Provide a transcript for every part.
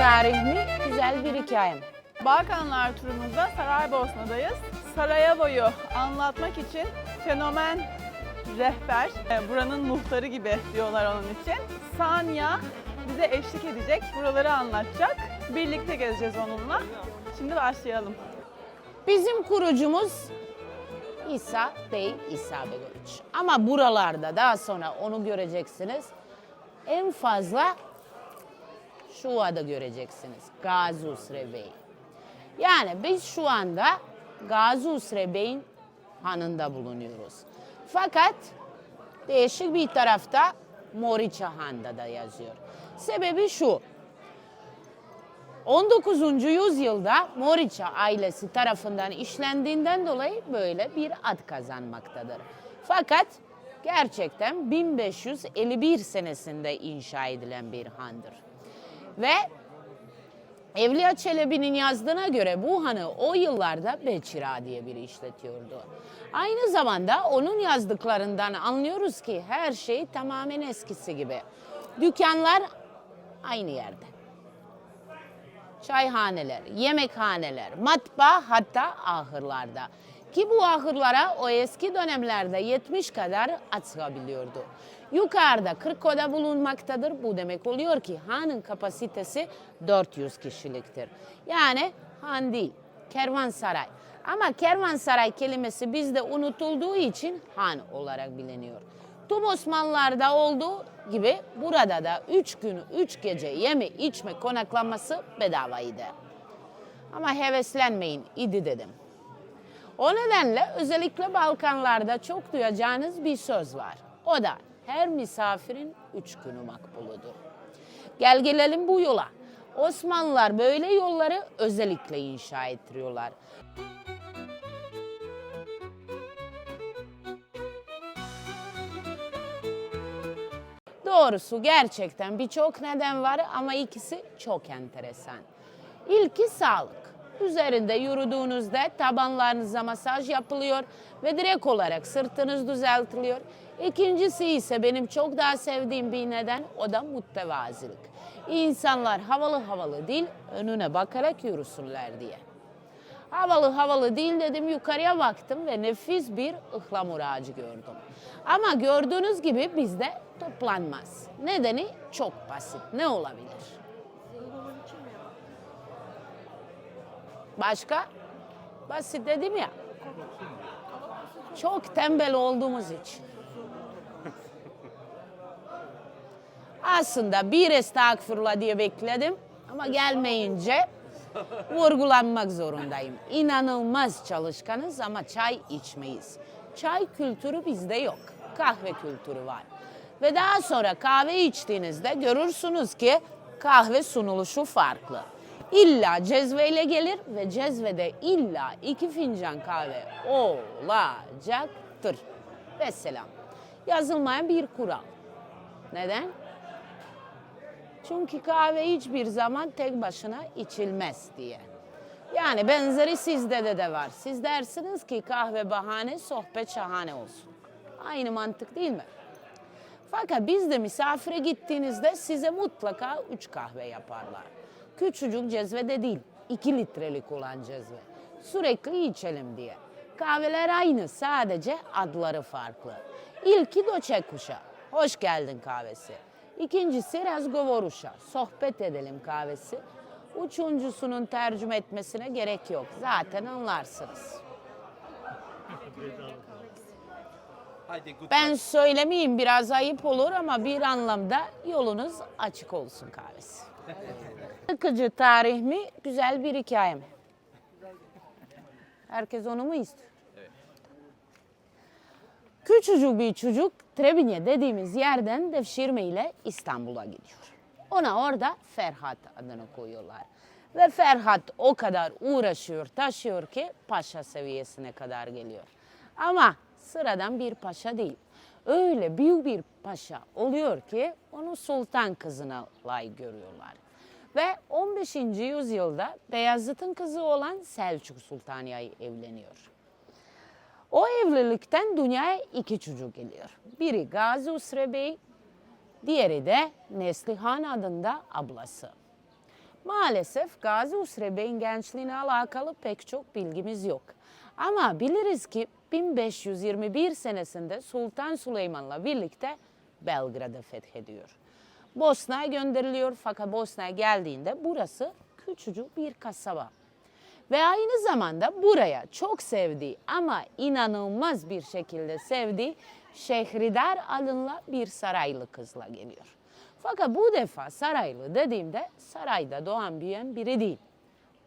tarih mi, güzel bir hikaye mi? Balkanlar turumuzda Saraybosna'dayız. Sarajevo'yu anlatmak için fenomen rehber, e, buranın muhtarı gibi diyorlar onun için. Sanya bize eşlik edecek, buraları anlatacak. Birlikte gezeceğiz onunla. Şimdi başlayalım. Bizim kurucumuz İsa değil İsa Begoviç. Ama buralarda daha sonra onu göreceksiniz. En fazla şu adı göreceksiniz. Gazus Rebey. Yani biz şu anda Gazus Rebey'in hanında bulunuyoruz. Fakat değişik bir tarafta Moriça Han'da da yazıyor. Sebebi şu. 19. yüzyılda Moriça ailesi tarafından işlendiğinden dolayı böyle bir ad kazanmaktadır. Fakat gerçekten 1551 senesinde inşa edilen bir handır. Ve Evliya Çelebi'nin yazdığına göre bu hanı o yıllarda Beçira diye biri işletiyordu. Aynı zamanda onun yazdıklarından anlıyoruz ki her şey tamamen eskisi gibi. Dükkanlar aynı yerde çayhaneler, yemekhaneler, matbaa hatta ahırlarda. Ki bu ahırlara o eski dönemlerde 70 kadar at sığabiliyordu. Yukarıda 40 oda bulunmaktadır. Bu demek oluyor ki hanın kapasitesi 400 kişiliktir. Yani han değil, kervansaray. Ama kervansaray kelimesi bizde unutulduğu için han olarak biliniyor. Tüm Osmanlılar'da olduğu gibi burada da üç gün, üç gece yeme, içme, konaklanması bedavaydı. Ama heveslenmeyin, idi dedim. O nedenle özellikle Balkanlarda çok duyacağınız bir söz var. O da her misafirin üç günü makbuludur. Gel gelelim bu yola. Osmanlılar böyle yolları özellikle inşa ettiriyorlar. Doğrusu gerçekten birçok neden var ama ikisi çok enteresan. İlki sağlık. Üzerinde yürüdüğünüzde tabanlarınıza masaj yapılıyor ve direkt olarak sırtınız düzeltiliyor. İkincisi ise benim çok daha sevdiğim bir neden o da mütevazilik. İnsanlar havalı havalı değil önüne bakarak yürüsünler diye. Havalı havalı değil dedim yukarıya baktım ve nefis bir ıhlamur ağacı gördüm. Ama gördüğünüz gibi bizde toplanmaz. Nedeni çok basit. Ne olabilir? Başka? Basit dedim ya. Çok tembel olduğumuz için. Aslında bir estağfurullah diye bekledim ama gelmeyince vurgulanmak zorundayım. İnanılmaz çalışkanız ama çay içmeyiz. Çay kültürü bizde yok. Kahve kültürü var. Ve daha sonra kahve içtiğinizde görürsünüz ki kahve sunuluşu farklı. İlla cezveyle gelir ve cezvede illa iki fincan kahve olacaktır. Vesselam. Yazılmayan bir kural. Neden? Çünkü kahve hiçbir zaman tek başına içilmez diye. Yani benzeri sizde de de var. Siz dersiniz ki kahve bahane, sohbet şahane olsun. Aynı mantık değil mi? Fakat bizde misafire gittiğinizde size mutlaka üç kahve yaparlar. Küçücük cezvede değil, iki litrelik olan cezve. Sürekli içelim diye. Kahveler aynı, sadece adları farklı. İlki doçe kuşa, hoş geldin kahvesi. İkincisi razgovoruşa, sohbet edelim kahvesi. Üçüncüsünün tercüme etmesine gerek yok. Zaten anlarsınız. Ben söylemeyeyim biraz ayıp olur ama bir anlamda yolunuz açık olsun kahvesi. Sıkıcı tarih mi, güzel bir hikaye mi? Herkes onu mu istiyor? Küçücük bir çocuk Trebinje dediğimiz yerden devşirme ile İstanbul'a gidiyor. Ona orada Ferhat adını koyuyorlar. Ve Ferhat o kadar uğraşıyor, taşıyor ki paşa seviyesine kadar geliyor. Ama sıradan bir paşa değil. Öyle büyük bir paşa oluyor ki onu sultan kızına layık görüyorlar. Ve 15. yüzyılda Beyazıt'ın kızı olan Selçuk Sultaniya'yı evleniyor. O evlilikten dünyaya iki çocuk geliyor. Biri Gazi Usre Bey, diğeri de Neslihan adında ablası. Maalesef Gazi Usre Bey'in gençliğine alakalı pek çok bilgimiz yok. Ama biliriz ki 1521 senesinde Sultan Süleyman'la birlikte Belgrad'ı fethediyor. Bosna'ya gönderiliyor fakat Bosna'ya geldiğinde burası küçücük bir kasaba. Ve aynı zamanda buraya çok sevdiği ama inanılmaz bir şekilde sevdiği Şehridar adında bir saraylı kızla geliyor. Fakat bu defa saraylı dediğimde sarayda doğan büyüyen biri değil.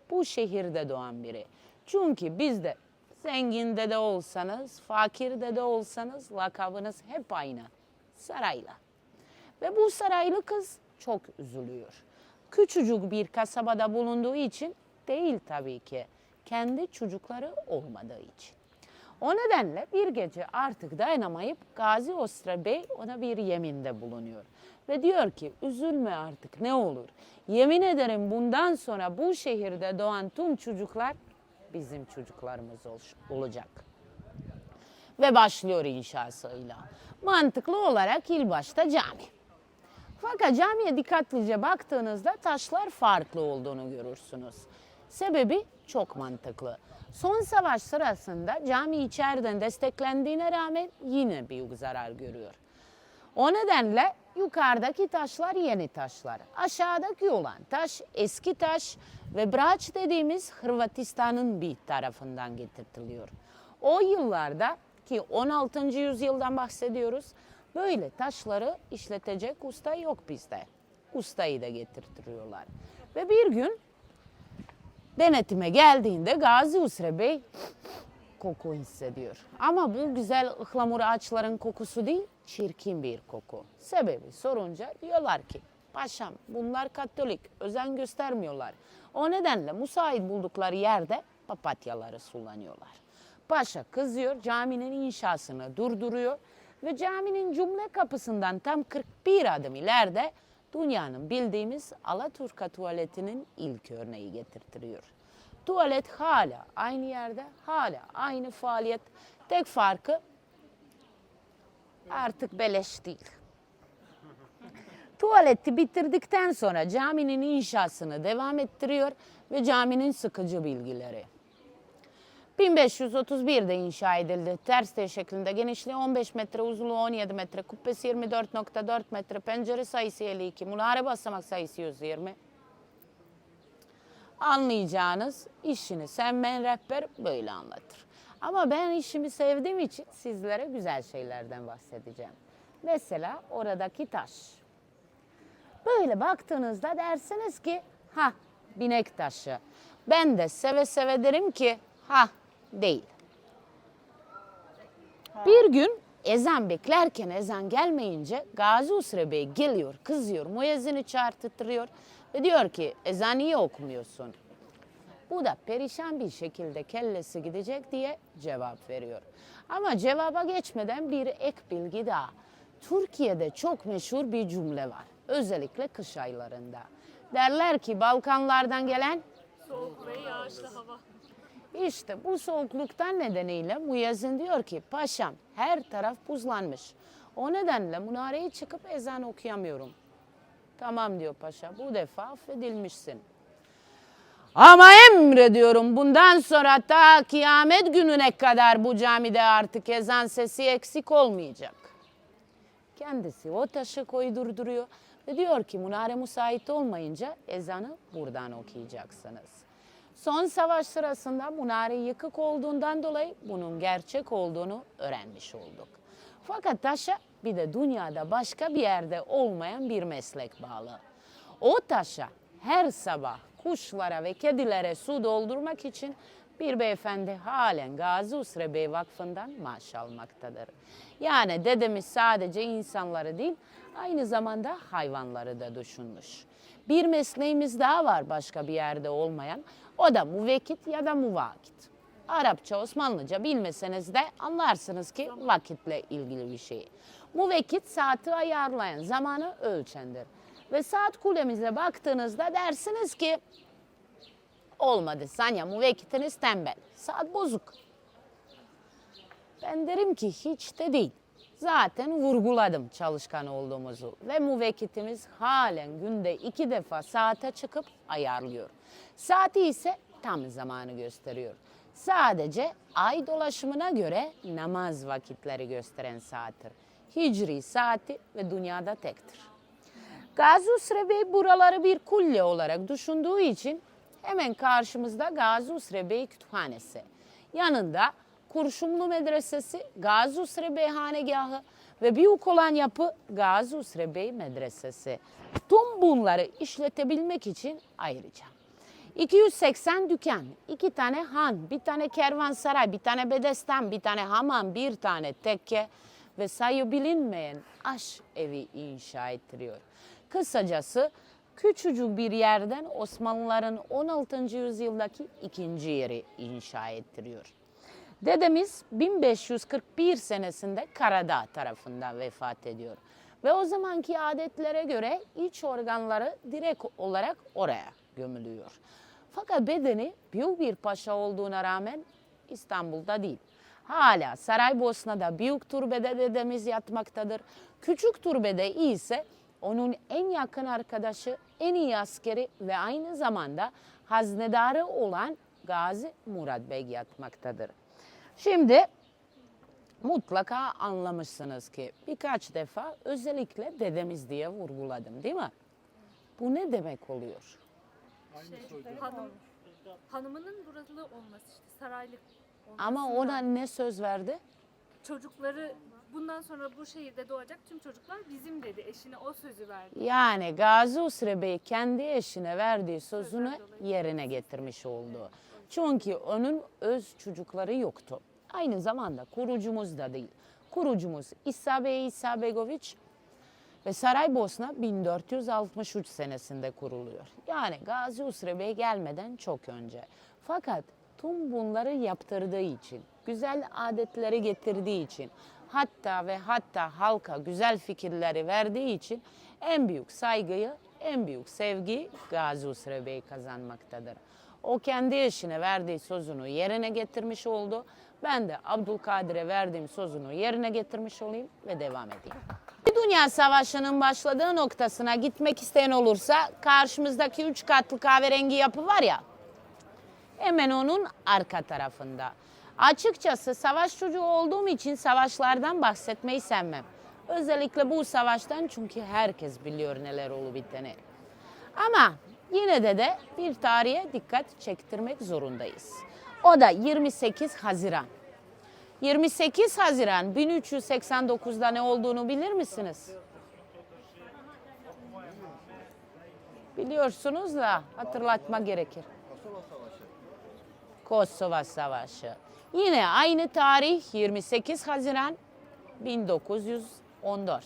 Bu şehirde doğan biri. Çünkü bizde zenginde de olsanız, fakirde de olsanız lakabınız hep aynı. Saraylı. Ve bu saraylı kız çok üzülüyor. Küçücük bir kasabada bulunduğu için değil tabii ki. Kendi çocukları olmadığı için. O nedenle bir gece artık dayanamayıp Gazi Ostra Bey ona bir yeminde bulunuyor. Ve diyor ki üzülme artık ne olur. Yemin ederim bundan sonra bu şehirde doğan tüm çocuklar bizim çocuklarımız ol- olacak ve başlıyor inşasıyla. Mantıklı olarak ilk başta cami. Fakat camiye dikkatlice baktığınızda taşlar farklı olduğunu görürsünüz. Sebebi çok mantıklı. Son savaş sırasında cami içeriden desteklendiğine rağmen yine büyük zarar görüyor. O nedenle yukarıdaki taşlar yeni taşlar. Aşağıdaki olan taş eski taş ve Braç dediğimiz Hırvatistan'ın bir tarafından getirtiliyor. O yıllarda ki 16. yüzyıldan bahsediyoruz. Böyle taşları işletecek usta yok bizde. Ustayı da getirtiyorlar. Ve bir gün denetime geldiğinde Gazi Usre Bey koku hissediyor. Ama bu güzel ıhlamur ağaçların kokusu değil, çirkin bir koku. Sebebi sorunca diyorlar ki, paşam bunlar katolik, özen göstermiyorlar. O nedenle müsait buldukları yerde papatyaları sulanıyorlar. Paşa kızıyor, caminin inşasını durduruyor ve caminin cümle kapısından tam 41 adım ileride dünyanın bildiğimiz Alaturka tuvaletinin ilk örneği getirtiriyor. Tuvalet hala aynı yerde, hala aynı faaliyet. Tek farkı artık beleş değil. Tuvaleti bitirdikten sonra caminin inşasını devam ettiriyor ve caminin sıkıcı bilgileri. 1531'de inşa edildi. Ters T şeklinde genişliği 15 metre, uzunluğu 17 metre, kubbesi 24.4 metre, pencere sayısı 52, munare basamak sayısı 120. Anlayacağınız işini sevmeyen rehber böyle anlatır. Ama ben işimi sevdiğim için sizlere güzel şeylerden bahsedeceğim. Mesela oradaki taş. Böyle baktığınızda dersiniz ki ha binek taşı. Ben de seve seve derim ki ha değil. Bir gün ezan beklerken ezan gelmeyince Gazi Usre Bey geliyor, kızıyor, müezzini çağırtırıyor ve diyor ki ezan niye okumuyorsun? Bu da perişan bir şekilde kellesi gidecek diye cevap veriyor. Ama cevaba geçmeden bir ek bilgi daha. Türkiye'de çok meşhur bir cümle var. Özellikle kış aylarında. Derler ki Balkanlardan gelen Soğuk ve yağışlı hava. işte bu soğukluktan nedeniyle müezzin diyor ki paşam her taraf buzlanmış. O nedenle munareye çıkıp ezan okuyamıyorum. Tamam diyor paşa bu defa affedilmişsin. Ama emrediyorum bundan sonra ta kıyamet gününe kadar bu camide artık ezan sesi eksik olmayacak. Kendisi o taşı koydurduruyor ve diyor ki munare müsait olmayınca ezanı buradan okuyacaksınız. Son savaş sırasında munare yıkık olduğundan dolayı bunun gerçek olduğunu öğrenmiş olduk. Fakat taşa bir de dünyada başka bir yerde olmayan bir meslek bağlı. O taşa her sabah kuşlara ve kedilere su doldurmak için bir beyefendi halen Gazi Usre Bey Vakfı'ndan maaş almaktadır. Yani dedemiz sadece insanları değil, aynı zamanda hayvanları da düşünmüş. Bir mesleğimiz daha var başka bir yerde olmayan, o da müvekkit ya da muvakit. Arapça, Osmanlıca bilmeseniz de anlarsınız ki vakitle ilgili bir şey. Müvekkit saati ayarlayan, zamanı ölçendir. Ve saat kulemize baktığınızda dersiniz ki olmadı Sanya müvekkitiniz tembel. Saat bozuk. Ben derim ki hiç de değil. Zaten vurguladım çalışkan olduğumuzu ve müvekkitimiz halen günde iki defa saate çıkıp ayarlıyor. Saati ise tam zamanı gösteriyor. Sadece ay dolaşımına göre namaz vakitleri gösteren saattir. Hicri saati ve dünyada tektir. Gazi Usre Bey buraları bir kulye olarak düşündüğü için hemen karşımızda Gazi Usre Bey Kütüphanesi. Yanında Kurşunlu Medresesi, Gazi Usre Bey Hanegahı ve büyük olan yapı Gazi Usre Bey Medresesi. Tüm bunları işletebilmek için ayrıca 280 dükkan, iki tane han, bir tane kervansaray, bir tane bedestan, bir tane hamam, bir tane tekke ve sayı bilinmeyen aş evi inşa ettiriyor. Kısacası küçücük bir yerden Osmanlıların 16. yüzyıldaki ikinci yeri inşa ettiriyor. Dedemiz 1541 senesinde Karadağ tarafından vefat ediyor. Ve o zamanki adetlere göre iç organları direkt olarak oraya gömülüyor. Fakat bedeni büyük bir paşa olduğuna rağmen İstanbul'da değil. Hala Saraybosna'da büyük türbede dedemiz yatmaktadır. Küçük türbede ise onun en yakın arkadaşı, en iyi askeri ve aynı zamanda haznedarı olan Gazi Murat Bey yatmaktadır. Şimdi mutlaka anlamışsınız ki birkaç defa özellikle dedemiz diye vurguladım değil mi? Bu ne demek oluyor? Şey, hanım, hanımının buralı olması işte saraylı olması. Ama ona ne söz verdi? Çocukları bundan sonra bu şehirde doğacak tüm çocuklar bizim dedi. Eşine o sözü verdi. Yani Gazi Usre Bey kendi eşine verdiği sözünü yerine getirmiş oldu. Çünkü onun öz çocukları yoktu. Aynı zamanda kurucumuz da değil. Kurucumuz İsa Bey İsa Begoviç ve Saraybosna 1463 senesinde kuruluyor. Yani Gazi Usre Bey gelmeden çok önce. Fakat tüm bunları yaptırdığı için, güzel adetleri getirdiği için, hatta ve hatta halka güzel fikirleri verdiği için en büyük saygıyı, en büyük sevgiyi Gazi Usre Bey kazanmaktadır. O kendi eşine verdiği sözünü yerine getirmiş oldu. Ben de Abdülkadir'e verdiğim sözünü yerine getirmiş olayım ve devam edeyim. Dünya Savaşı'nın başladığı noktasına gitmek isteyen olursa karşımızdaki üç katlı kahverengi yapı var ya hemen onun arka tarafında. Açıkçası savaş çocuğu olduğum için savaşlardan bahsetmeyi sevmem. Özellikle bu savaştan çünkü herkes biliyor neler olup biteni. Ama yine de de bir tarihe dikkat çektirmek zorundayız. O da 28 Haziran. 28 Haziran 1389'da ne olduğunu bilir misiniz? Biliyorsunuz da hatırlatma gerekir. Kosova Savaşı. Yine aynı tarih 28 Haziran 1914.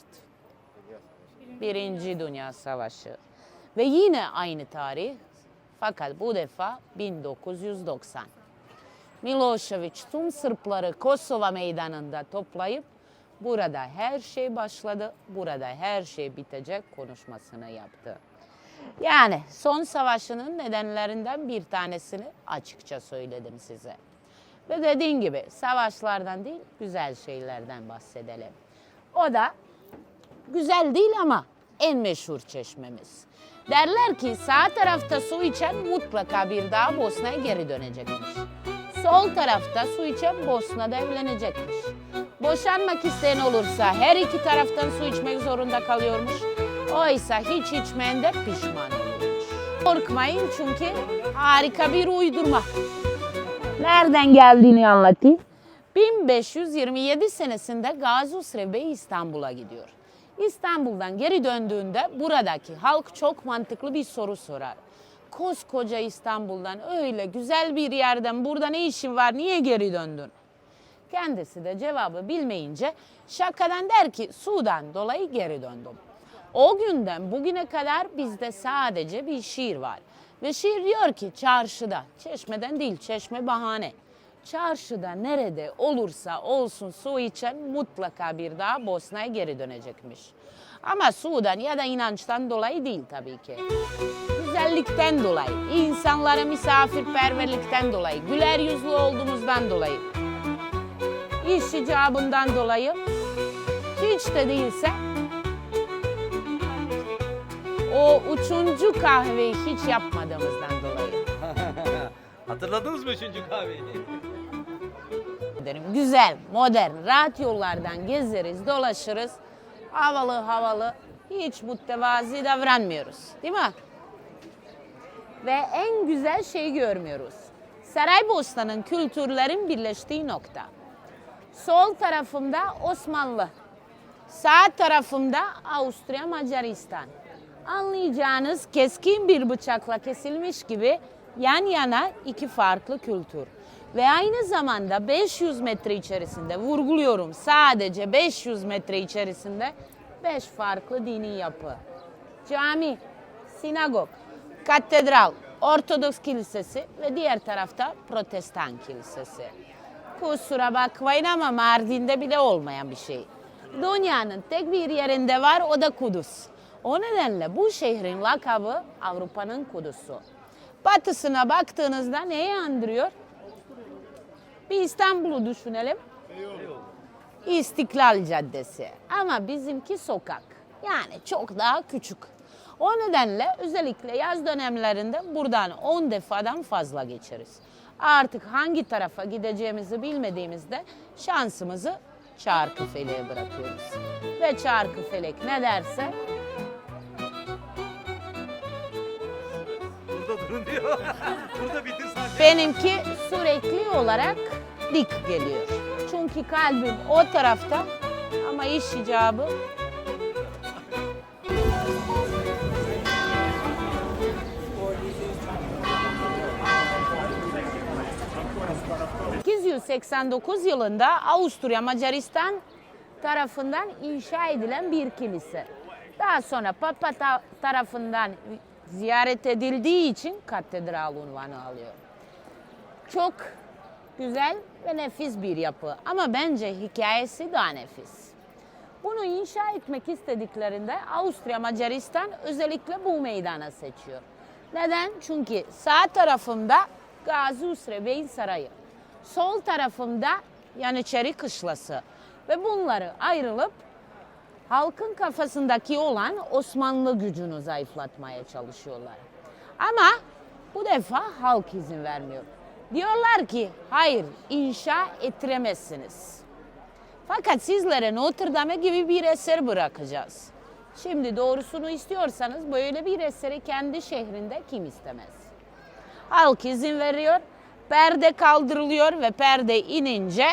Birinci Dünya Savaşı. Ve yine aynı tarih fakat bu defa 1990. Milošević tüm Sırpları Kosova meydanında toplayıp burada her şey başladı, burada her şey bitecek konuşmasını yaptı. Yani son savaşının nedenlerinden bir tanesini açıkça söyledim size. Ve dediğim gibi savaşlardan değil güzel şeylerden bahsedelim. O da güzel değil ama en meşhur çeşmemiz. Derler ki sağ tarafta su içen mutlaka bir daha Bosna'ya geri dönecekmiş. Sol tarafta su içen Bosna'da evlenecekmiş. Boşanmak isteyen olursa her iki taraftan su içmek zorunda kalıyormuş. Oysa hiç içmeyen de pişman oluyormuş. Korkmayın çünkü harika bir uydurma. Nereden geldiğini anlatayım. 1527 senesinde Gazi Usrev Bey İstanbul'a gidiyor. İstanbul'dan geri döndüğünde buradaki halk çok mantıklı bir soru sorar. Koskoca İstanbul'dan öyle güzel bir yerden burada ne işin var niye geri döndün? Kendisi de cevabı bilmeyince şakadan der ki sudan dolayı geri döndüm. O günden bugüne kadar bizde sadece bir şiir var. Ve şiir diyor ki çarşıda, çeşmeden değil çeşme bahane. Çarşıda nerede olursa olsun su içen mutlaka bir daha Bosna'ya geri dönecekmiş. Ama sudan ya da inançtan dolayı değil tabii ki. Güzellikten dolayı, insanlara misafirperverlikten dolayı, güler yüzlü olduğumuzdan dolayı, iş icabından dolayı Hiç de değilse o üçüncü kahveyi hiç yapmadığımızdan dolayı. Hatırladınız mı üçüncü kahveyi? derim. Güzel, modern, rahat yollardan gezeriz, dolaşırız. Havalı havalı, hiç mütevazi davranmıyoruz. Değil mi? Ve en güzel şeyi görmüyoruz. Saraybosna'nın kültürlerin birleştiği nokta. Sol tarafımda Osmanlı, sağ tarafımda Avusturya Macaristan. Anlayacağınız keskin bir bıçakla kesilmiş gibi yan yana iki farklı kültür. Ve aynı zamanda 500 metre içerisinde vurguluyorum sadece 500 metre içerisinde 5 farklı dini yapı. Cami, sinagog, katedral, Ortodoks kilisesi ve diğer tarafta Protestan kilisesi. Kusura bakmayın ama Mardin'de bile olmayan bir şey. Dünyanın tek bir yerinde var o da Kudüs. O nedenle bu şehrin lakabı Avrupa'nın Kudüs'ü. Batısına baktığınızda neyi andırıyor? Bir İstanbul'u düşünelim. İstiklal Caddesi. Ama bizimki sokak. Yani çok daha küçük. O nedenle özellikle yaz dönemlerinde buradan 10 defadan fazla geçeriz. Artık hangi tarafa gideceğimizi bilmediğimizde şansımızı Çarkıfelek'e bırakıyoruz. Ve Çarkıfelek ne derse Burada bitir sanki. benimki sürekli olarak dik geliyor. Çünkü kalbim o tarafta ama iş icabı 1889 yılında Avusturya Macaristan tarafından inşa edilen bir kilise. Daha sonra Papa ta- tarafından ziyaret edildiği için katedral unvanı alıyor. Çok güzel ve nefis bir yapı ama bence hikayesi daha nefis. Bunu inşa etmek istediklerinde Avusturya Macaristan özellikle bu meydanı seçiyor. Neden? Çünkü sağ tarafımda Gazi Usre Bey'in sarayı. Sol tarafımda Yaniçeri Kışlası. Ve bunları ayrılıp halkın kafasındaki olan Osmanlı gücünü zayıflatmaya çalışıyorlar. Ama bu defa halk izin vermiyor. Diyorlar ki hayır inşa ettiremezsiniz. Fakat sizlere Notre Dame gibi bir eser bırakacağız. Şimdi doğrusunu istiyorsanız böyle bir eseri kendi şehrinde kim istemez? Halk izin veriyor, perde kaldırılıyor ve perde inince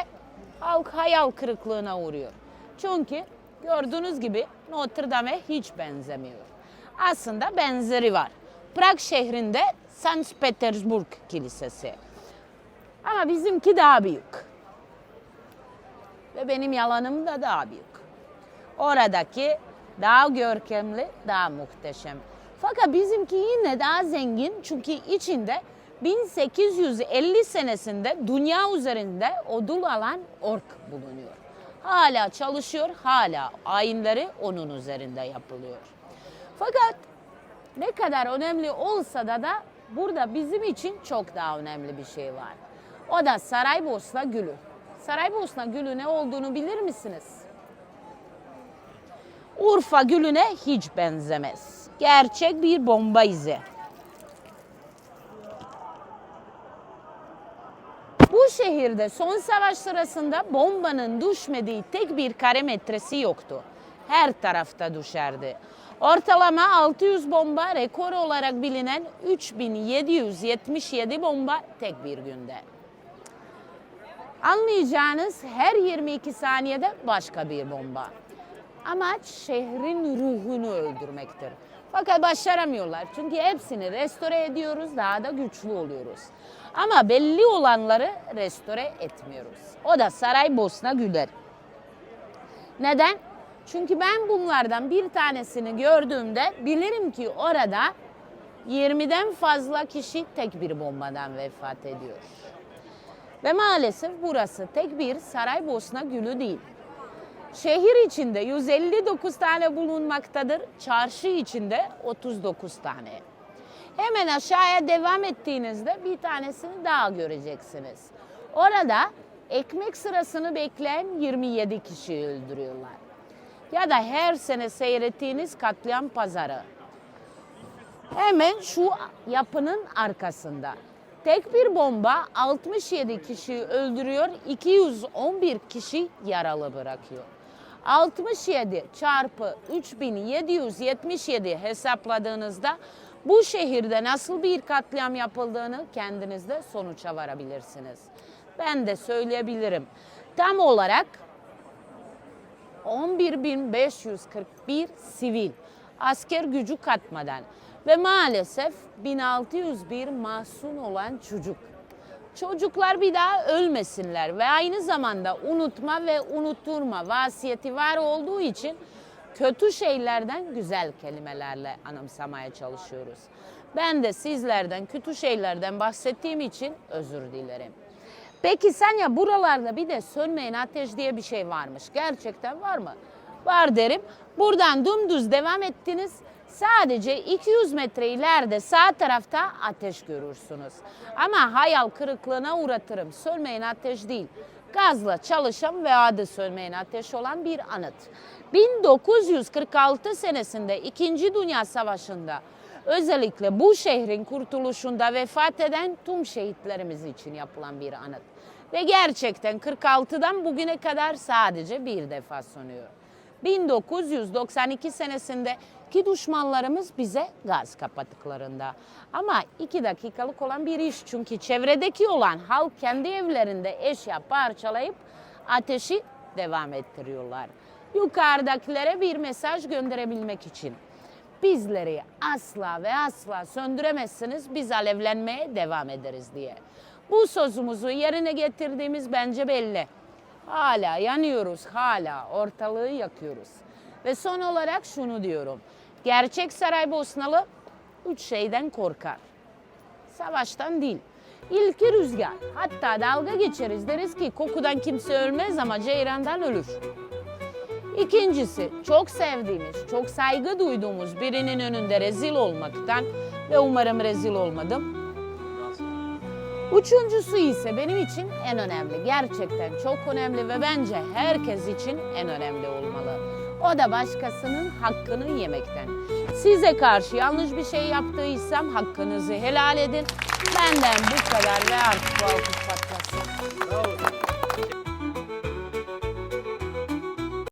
halk hayal kırıklığına uğruyor. Çünkü gördüğünüz gibi Notre Dame'e hiç benzemiyor. Aslında benzeri var. Prag şehrinde St. Petersburg Kilisesi. Ama bizimki daha büyük. Ve benim yalanım da daha büyük. Oradaki daha görkemli, daha muhteşem. Fakat bizimki yine daha zengin çünkü içinde 1850 senesinde dünya üzerinde ödül alan ork bulunuyor. Hala çalışıyor, hala ayinleri onun üzerinde yapılıyor. Fakat ne kadar önemli olsa da da burada bizim için çok daha önemli bir şey var. O da Saraybosna Gülü. Saraybosna Gülü ne olduğunu bilir misiniz? Urfa Gülü'ne hiç benzemez. Gerçek bir bomba izi. Bu şehirde son savaş sırasında bombanın düşmediği tek bir kare metresi yoktu. Her tarafta düşerdi. Ortalama 600 bomba rekor olarak bilinen 3777 bomba tek bir günde. Anlayacağınız her 22 saniyede başka bir bomba. Amaç şehrin ruhunu öldürmektir. Fakat başaramıyorlar çünkü hepsini restore ediyoruz, daha da güçlü oluyoruz. Ama belli olanları restore etmiyoruz. O da Saraybosna Güler. Neden? Çünkü ben bunlardan bir tanesini gördüğümde bilirim ki orada 20'den fazla kişi tek bir bombadan vefat ediyor. Ve maalesef burası tek bir Saraybosna Gülü değil. Şehir içinde 159 tane bulunmaktadır. Çarşı içinde 39 tane. Hemen aşağıya devam ettiğinizde bir tanesini daha göreceksiniz. Orada ekmek sırasını bekleyen 27 kişi öldürüyorlar. ya da her sene seyrettiğiniz katliam pazarı. Hemen şu yapının arkasında. Tek bir bomba 67 kişiyi öldürüyor, 211 kişi yaralı bırakıyor. 67 çarpı 3777 hesapladığınızda bu şehirde nasıl bir katliam yapıldığını kendiniz de sonuça varabilirsiniz. Ben de söyleyebilirim. Tam olarak 11.541 sivil asker gücü katmadan ve maalesef 1601 masum olan çocuk. Çocuklar bir daha ölmesinler ve aynı zamanda unutma ve unutturma vasiyeti var olduğu için kötü şeylerden güzel kelimelerle anımsamaya çalışıyoruz. Ben de sizlerden kötü şeylerden bahsettiğim için özür dilerim. Peki sen ya buralarda bir de sönmeyen ateş diye bir şey varmış. Gerçekten var mı? Var derim. Buradan dümdüz devam ettiniz. Sadece 200 metre ileride sağ tarafta ateş görürsünüz. Ama hayal kırıklığına uğratırım. Sönmeyen ateş değil. Gazla çalışan ve adı sönmeyen ateş olan bir anıt. 1946 senesinde 2. Dünya Savaşı'nda özellikle bu şehrin kurtuluşunda vefat eden tüm şehitlerimiz için yapılan bir anıt. Ve gerçekten 46'dan bugüne kadar sadece bir defa sönüyor. 1992 senesinde ki düşmanlarımız bize gaz kapattıklarında. Ama iki dakikalık olan bir iş çünkü çevredeki olan halk kendi evlerinde eşya parçalayıp ateşi devam ettiriyorlar. Yukarıdakilere bir mesaj gönderebilmek için. Bizleri asla ve asla söndüremezsiniz, biz alevlenmeye devam ederiz diye. Bu sözümüzü yerine getirdiğimiz bence belli. Hala yanıyoruz, hala ortalığı yakıyoruz. Ve son olarak şunu diyorum. Gerçek Saraybosnalı üç şeyden korkar. Savaştan değil. İlki rüzgar. Hatta dalga geçeriz deriz ki kokudan kimse ölmez ama ceyrandan ölür. İkincisi çok sevdiğimiz, çok saygı duyduğumuz birinin önünde rezil olmaktan ve umarım rezil olmadım. Üçüncüsü ise benim için en önemli. Gerçekten çok önemli ve bence herkes için en önemli olmalı. O da başkasının hakkını yemekten. Size karşı yanlış bir şey yaptıysam hakkınızı helal edin. Benden bu kadar ve artık bu alkış patlasın. Bravo.